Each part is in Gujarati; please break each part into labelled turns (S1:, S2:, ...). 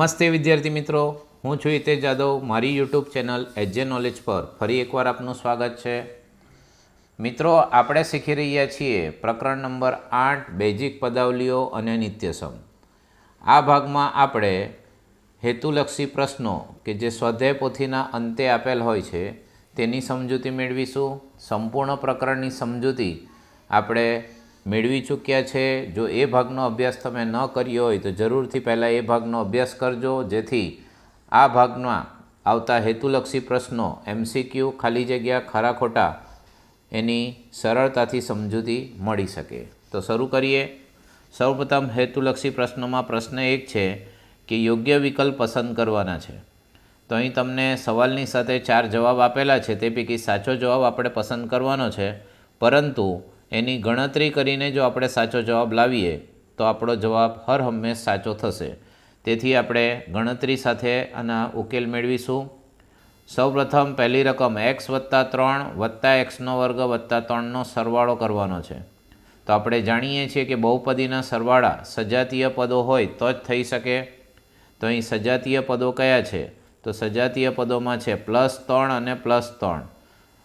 S1: નમસ્તે વિદ્યાર્થી મિત્રો. હું છું હિતેશ જાદવ. મારી યુટ્યુબ ચેનલ એજે નોલેજ પર ફરી એકવાર આપનું સ્વાગત છે. મિત્રો, આપણે શીખી રહ્યા છીએ પ્રકરણ નંબર આઠ, બેઝિક પદાવલીઓ અને નિત્યસમ. આ ભાગમાં આપણે હેતુલક્ષી પ્રશ્નો કે જે સ્વાધ્યાય પોથીના અંતે આપેલ હોય છે, તેની સમજૂતી મેળવીશું. સંપૂર્ણ પ્રકરણની સમજૂતી આપણે મેળવી ચૂક્યા છે. જો એ ભાગનો અભ્યાસ તમે ન કર્યો હોય તો જરૂરથી પહેલાં એ ભાગનો અભ્યાસ કરજો. જેથી આ ભાગમાં આવતા હેતુલક્ષી પ્રશ્નો, એમસીક્યુ, ખાલી જગ્યા, ખરા ખોટા, એની સરળતાથી સમજૂતી મળી શકે. તો શરૂ કરીએ. સૌપ્રથમ હેતુલક્ષી પ્રશ્નોમાં પ્રશ્ન એક છે કે યોગ્ય વિકલ્પ પસંદ કરવાના છે. તો અહીં તમને સવાલની સાથે ચાર જવાબ આપેલા છે. તે પૈકી સાચો જવાબ આપણે પસંદ કરવાનો છે. પરંતુ એની ગણતરી કરીને જો આપણે સાચો જવાબ લાવીએ, તો આપણો જવાબ હર હંમેશ સાચો થશે. તેથી આપણે ગણતરી સાથે આના ઉકેલ મેળવીશું. સૌપ્રથમ પહેલી રકમ એક્સ વત્તા ત્રણ વત્તા એક્સનો વર્ગ વત્તા ત્રણનો સરવાળો કરવાનો છે. તો આપણે જાણીએ છીએ કે બહુપદીના સરવાળા સજાતીય પદો હોય તો જ થઈ શકે. તો અહીં સજાતીય પદો કયા છે? તો સજાતીય પદોમાં છે પ્લસ ત્રણ અને પ્લસ ત્રણ.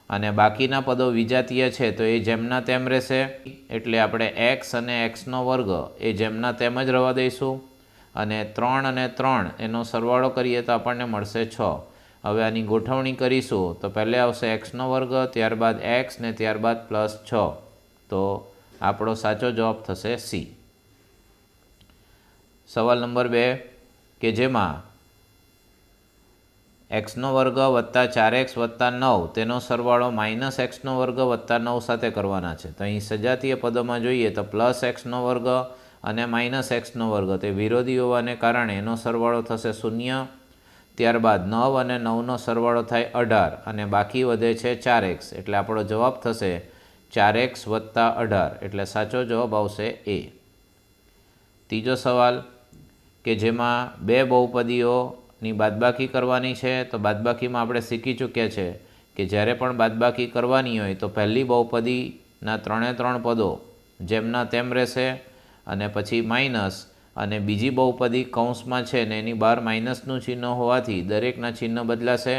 S1: અને બાકીના પદો વિજાતીય છે, તો એ જેમના તેમ રહેશે. એટલે આપણે એક્સ અને એક્સનો વર્ગ એ જેમના તેમ જ રહેવા દઈશું. અને ત્રણ અને ત્રણ એનો સરવાળો કરીએ તો આપણને મળશે છ. હવે આની ગોઠવણી કરીશું, તો પહેલે આવશે એક્સનો વર્ગ, ત્યારબાદ એક્સ ને ત્યારબાદ પ્લસ છ. તો આપણો સાચો જવાબ થશે સી સવાલ નંબર બે, કે જેમાં એક્સનો વર્ગ વત્તા ચાર એક્સ વત્તા નવ, તેનો સરવાળો માઇનસ એક્સનો વર્ગ વત્તા નવ સાથે કરવાના છે. તો અહીં સજાતીય પદોમાં જોઈએ તો પ્લસ એક્સનો વર્ગ અને માઇનસ એક્સનો વર્ગ. તે વિરોધી હોવાને કારણે એનો સરવાળો થશે શૂન્ય, ત્યારબાદ નવ અને નવનો સરવાળો થાય અઢાર અને બાકી વધે છે ચાર એક્સ. એટલે આપણો જવાબ થશે ચાર એક્સ વત્તા અઢાર. એટલે સાચો જવાબ આવશે એ. ત્રીજો સવાલ કે જેમાં બે બહુપદીઓની બાદબાકી કરવાની છે, તો બાદબાકીમાં આપણે શીખી ચૂક્યા છે કે જ્યારે પણ બાદબાકી કરવાની હોય, તો પહેલી બહુપદીના ત્રણે ત્રણ પદો જેમના તેમ રહેશે અને પછી માઇનસ અને બીજી બહુપદી કૌંસમાં છે ને એની બહાર માઇનસનું ચિહ્ન હોવાથી દરેકના ચિહ્ન બદલાશે.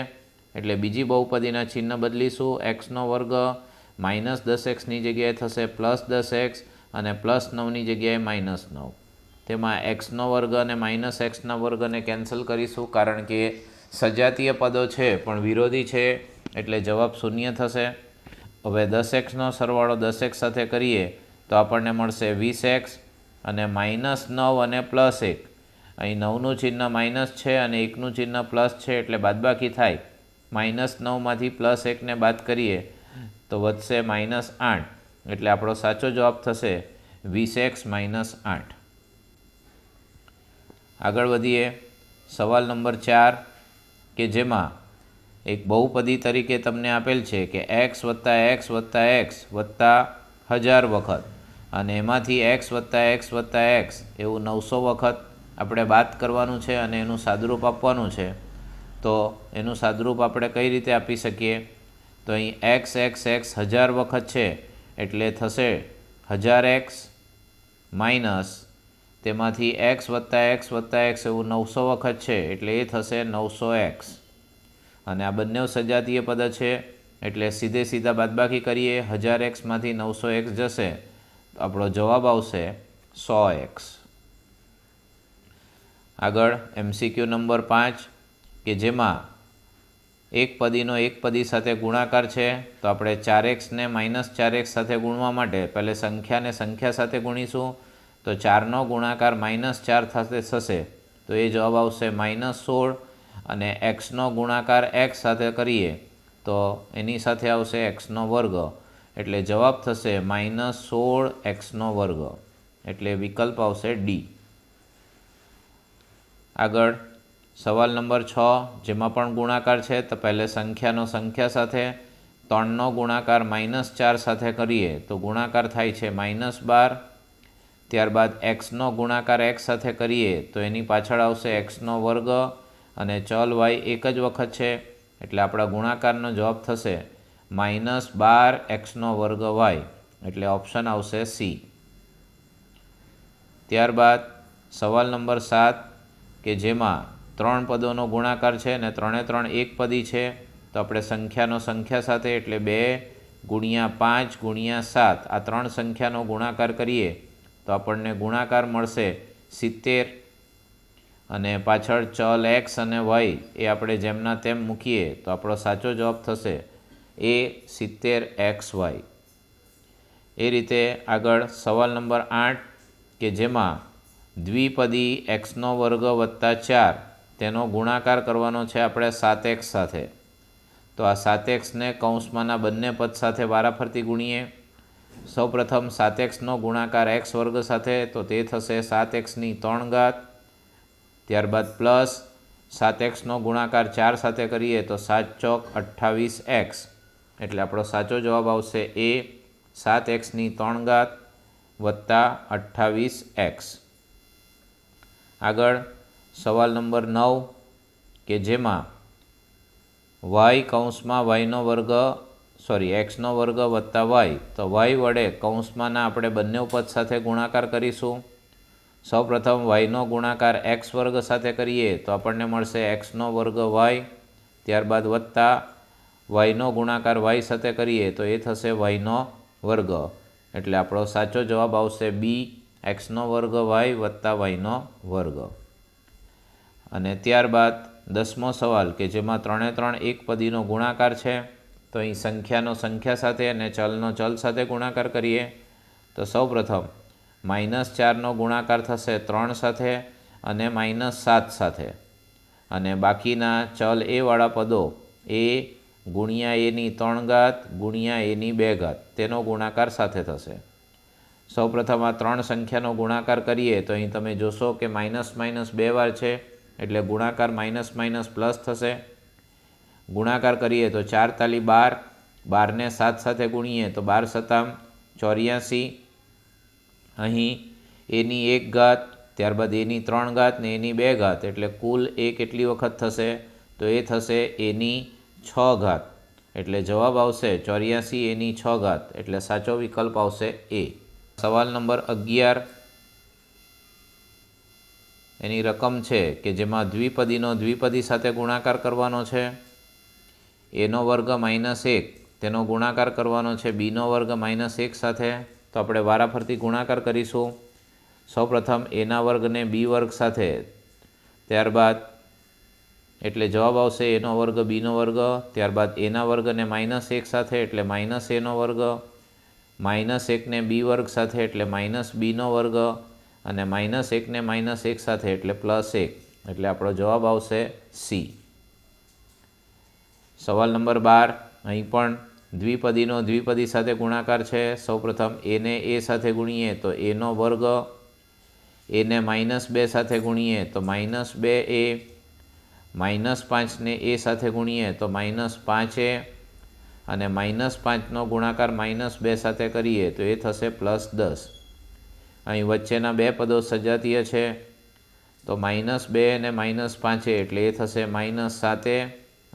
S1: એટલે બીજી બહુપદીના ચિહ્ન બદલીશું, એક્સનો વર્ગ માઇનસ દસ એક્સની જગ્યાએ થશે, પ્લસ દસ એક્સ અને પ્લસ નવની જગ્યાએ માઇનસ નવ. તેમાં એક્સનો વર્ગ અને માઇનસ એક્સના વર્ગને કેન્સલ કરીશું કારણ કે સજાતીય પદો છે, પણ વિરોધી છે, એટલે જવાબ શૂન્ય થશે. હવે દસ એક્સનો સરવાળો દસ એક્સ સાથે કરીએ, તો આપણને મળશે વીસ એક્સ અને માઇનસ નવ અને પ્લસ એક. અહીં નવનું ચિહ્ન માઇનસ છે અને એકનું ચિહ્ન પ્લસ છે, એટલે બાદબાકી થાય. માઇનસ નવમાંથી પ્લસ એકને બાદ કરીએ, તો વધશે માઇનસ આઠ. એટલે આપણો સાચો જવાબ થશે વીસ એક્સ માઇનસ આઠ. આગળ વધીએ. સવાલ નંબર ચાર, કે જેમાં એક બહુપદી તરીકે તમને આપેલ છે કે એક્સ વત્તા એક્સ વત્તા એક્સ વત્તા હજાર વખત અને એમાંથી એક્સ વત્તા એક્સ વત્તા એક્સ એવું નવસો વખત આપણે બાદ કરવાનું છે અને એનું સાદુરૂપ આપવાનું છે. તો એનું સાદુરૂપ આપણે કઈ રીતે આપી શકીએ? તો અહીં એક્સ એક્સ એક્સ હજાર વખત છે એટલે થશે હજાર એક્સ માઇનસ તેમાંથી એક્સ વત્તા એક્સ વત્તા એક્સ એવું નવસો વખત છે, એટલે એ થશે નવસો એક્સ અને આ બંને સજાતીય પદ છે, એટલે સીધે સીધા બાદબાકી કરીએ, હજાર એક્સમાંથી નવસો એક્સ જશે, આપણો જવાબ આવશે સો એક્સ આગળ એમસીક્યુ નંબર પાંચ, કે જેમાં એક પદીનો એક પદી સાથે ગુણાકાર છે, તો આપણે ચાર એક્સને માઇનસ ચાર એક્સ સાથે ગુણવા માટે પહેલે સંખ્યાને સંખ્યા સાથે ગુણીશું તો ચારનો ગુણાકાર માઇનસ ચાર સાથે થશે, તો એ જવાબ આવશે માઇનસ સોળ અને એક્સનો ગુણાકાર એક્સ સાથે કરીએ, તો એની સાથે આવશે એક્સનો વર્ગ. એટલે જવાબ થશે માઇનસ સોળ એક્સનો વર્ગ. એટલે વિકલ્પ આવશે ડી. આગળ, સવાલ નંબર છ, જેમાં પણ ગુણાકાર છે, તો પહેલે સંખ્યાનો સંખ્યા સાથે, ત્રણનો ગુણાકાર માઇનસ ચાર સાથે કરીએ, તો ગુણાકાર થાય છે માઇનસ બાર ત્યારબાદ એક્સનો ગુણાકાર એક્સ સાથે કરીએ તો એની પાછળ આવશે એક્સનો વર્ગ અને ચલ વાય એક જ વખત છે. એટલે આપણા ગુણાકારનો જવાબ થશે માઇનસ બાર એક્સનો વર્ગ વાય એટલે ઓપ્શન આવશે સી ત્યારબાદ સવાલ નંબર સાત, કે જેમાં ત્રણ પદોનો ગુણાકાર છે અને ત્રણે ત્રણ એક પદી છે, તો આપણે સંખ્યાનો સંખ્યા સાથે એટલે બે ગુણ્યા પાંચ ગુણ્યા સાત, આ ત્રણ સંખ્યાનો ગુણાકાર કરીએ. તો આપણને ગુણાકાર મળશે સિત્તેર અને પાછળ ચલ એક્સ અને વાય એ આપણે જેમના તેમ મૂકીએ તો આપણો સાચો જવાબ થશે એ સિત્તેર એક્સ વાય. એ રીતે આગળ સવાલ નંબર આઠ કે જેમાં દ્વિપદી એક્સનો વર્ગ વત્તા ચાર તેનો ગુણાકાર કરવાનો છે આપણે સાત એક્સ સાથે. તો આ સાત એક્સને કૌંસમાંના બંને પદ સાથે વારાફરતી ગુણીએ. સૌપ્રથમ સાત એક્સનો ગુણાકાર એક્સ વર્ગ સાથે, તો તે થશે સાત એક્સની ત્રણ ઘાત. ત્યારબાદ પ્લસ સાત એક્સનો ગુણાકાર ચાર સાથે કરીએ, તો સાત ચોક અઠ્ઠાવીસ એક્સ. એટલે આપણો સાચો જવાબ આવશે એ સાત એક્સની ત્રણ ઘાત વત્તા અઠ્ઠાવીસ એક્સ. આગળ સવાલ નંબર નવ, કે જેમાં વાય કૌંસમાં વાયનો વર્ગ સોરી એક્સનો વર્ગ વત્તા વાય. તો વાય વડે કૌંસમાંના આપણે બંને પદ સાથે ગુણાકાર કરીશું. સૌપ્રથમ વાયનો ગુણાકાર એક્સ વર્ગ સાથે કરીએ તો આપણને મળશે એક્સનો વર્ગ વાય. ત્યારબાદ વત્તા વાયનો ગુણાકાર વાય સાથે કરીએ તો એ થશે વાયનો વર્ગ. એટલે આપણો સાચો જવાબ આવશે બી એક્સનો વર્ગ વાય વત્તા વાયનો વર્ગ. અને ત્યારબાદ દસમો સવાલ કે જેમાં ત્રણે ત્રણ એક પદીનો ગુણાકાર છે. તો અહીં સંખ્યાનો સંખ્યા સાથે અને ચલનો ચલ સાથે ગુણાકાર કરીએ તો સૌપ્રથમ માઇનસ ચારનો ગુણાકાર થશે ત્રણ સાથે અને માઇનસ સાત સાથે. અને બાકીના ચલ એવાળા પદો એ ગુણ્યા એની ત્રણ ઘાત ગુણ્યા એની બે ઘાત તેનો ગુણાકાર સાથે થશે. સૌપ્રથમ આ ત્રણ સંખ્યાનો ગુણાકાર કરીએ તો અહીં તમે જોશો કે માઇનસ માઇનસ બે વાર છે એટલે ગુણાકાર માઇનસ માઇનસ પ્લસ થશે. ગુણાકાર કરીએ તો ચાર તાલી બાર, બારને સાત સાથે ગુણીએ તો બાર સતામ ચોર્યાસી. અહીં એની એક ઘાત, ત્યારબાદ એની ત્રણ ઘાત ને એની બે ઘાત, એટલે કુલ એ કેટલી વખત થશે? તો એ થશે એની છ ઘાત. એટલે જવાબ આવશે ચોર્યાસી એની છ ઘાત, એટલે સાચો વિકલ્પ આવશે એ. સવાલ નંબર અગિયાર. એની રકમ છે કે જેમાં દ્વિપદીનો દ્વિપદી સાથે ગુણાકાર કરવાનો છે? એનો વર્ગ માઇનસ એક, તેનો ગુણાકાર કરવાનો છે બીનો વર્ગ માઇનસ એક સાથે, તો આપણે વારાફરતી ગુણાકાર કરીશું. સૌપ્રથમ એના વર્ગને બી વર્ગ સાથે, ત્યારબાદ એટલે જવાબ આવશે એનો વર્ગ બીનો વર્ગ, ત્યારબાદ એના વર્ગને માઇનસ એક સાથે એટલે માઇનસ એનો વર્ગ, માઇનસ એકને બી વર્ગ સાથે એટલે માઇનસ બીનો વર્ગ, અને માઇનસ એકને માઇનસ એક સાથે એટલે પ્લસ એક, એટલે આપણો જવાબ આવશે સી સવાલ નંબર બાર, અહીં પણ દ્વિપદીનો દ્વિપદી સાથે ગુણાકાર છે. સૌપ્રથમ એને એ સાથે ગુણીએ તો એનો વર્ગ એને માઇનસ બે સાથે ગુણીએ તો માઇનસ બે એ માઇનસ પાંચને એ સાથે ગુણીએ તો માઇનસ પાંચ એ અને માઇનસ પાંચનો ગુણાકાર માઇનસ બે સાથે કરીએ તો એ થશે પ્લસ દસ. અહીં વચ્ચેના બે પદો સજાતીય છે તો માઇનસ બે અને માઇનસ પાંચે એટલે એ થશે માઇનસ સાતે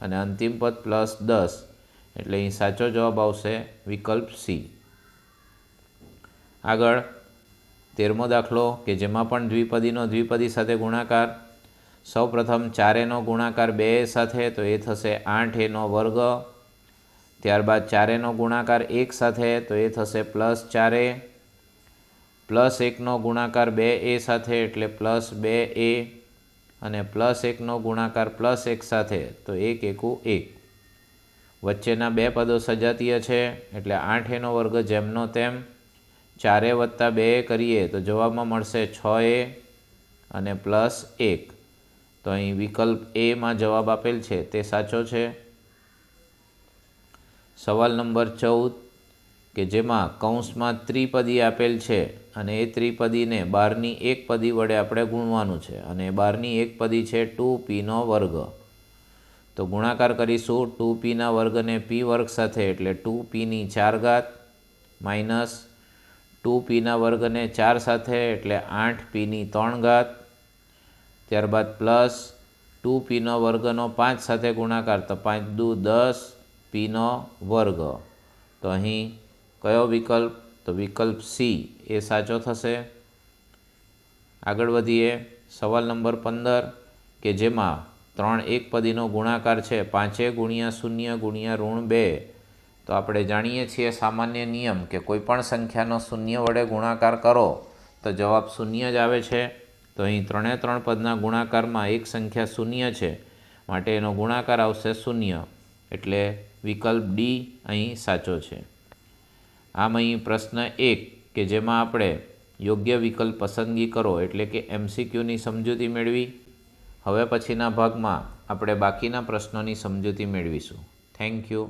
S1: અને અંતિમ પદ પ્લસ દસ. એટલે અહીં સાચો જવાબ આવશે વિકલ્પ સી આગળ તેરમો દાખલો કે જેમાં પણ દ્વિપદીનો દ્વિપદી સાથે ગુણાકાર. સૌપ્રથમ ચારેનો ગુણાકાર બે સાથે તો એ થશે આઠ એનો વર્ગ. ત્યારબાદ ચારેનો ગુણાકાર એક સાથે તો એ થશે પ્લસ ચારે. પ્લસ એકનો ગુણાકાર બે એ સાથે એટલે પ્લસ બે એ. અને પ્લસ એકનો ગુણાકાર પ્લસ એક સાથે, તો એક એકું એક. વચ્ચેના બે પદો સજાતીય છે, એટલે આઠ એનો વર્ગ જેમનો તેમ. ચારે વત્તા બે કરીએ તો જવાબમાં મળશે છ એ અને પ્લસ એક. તો અહીં વિકલ્પ એમાં જવાબ આપેલ છે, તે સાચો છે. સવાલ નંબર ચૌદ. કે જેમાં કૌંસમાં ત્રિપદી આપેલ છે અને એ ત્રિપદીને બારની એક પદી વડે આપણે ગુણવાનું છે અને બારની એક પદી છે ટુ પીનો વર્ગ. તો ગુણાકાર કરીશું ટુ પીના વર્ગને પી વર્ગ સાથે એટલે ટુ પીની ચાર ઘાત માઇનસ ટુ પીના વર્ગને ચાર સાથે એટલે આઠ પીની ત્રણ ઘાત. ત્યારબાદ પ્લસ ટુ પીનો વર્ગનો પાંચ સાથે ગુણાકાર તો પાંચ દુ દસ પીનો વર્ગ. તો અહીં કયો વિકલ્પ? તો વિકલ્પ સી. એ સાચો થશે. આગળ વધીએ. સવાલ નંબર પંદર, કે જેમાં ત્રણ એક પદીનો ગુણાકાર છે, પાંચે ગુણ્યા શૂન્ય ગુણ્યા ઋણ બે. તો આપણે જાણીએ છીએ સામાન્ય નિયમ કે કોઈપણ સંખ્યાનો શૂન્ય વડે ગુણાકાર કરો. તો જવાબ શૂન્ય જ આવે છે. તો અહીં ત્રણે ત્રણ પદના ગુણાકારમાં એક સંખ્યા શૂન્ય છે. માટે એનો ગુણાકાર આવશે શૂન્ય. એટલે વિકલ્પ ડી અહીં સાચો છે. આમ અહીં પ્રશ્ન એક કે જેમાં આપણે યોગ્ય વિકલ્પ પસંદગી કરો એટલે કે એમસીક્યુની સમજૂતી મેળવી. હવે પછીના ભાગમાં આપણે બાકીના પ્રશ્નોની સમજૂતી મેળવીશું. Thank you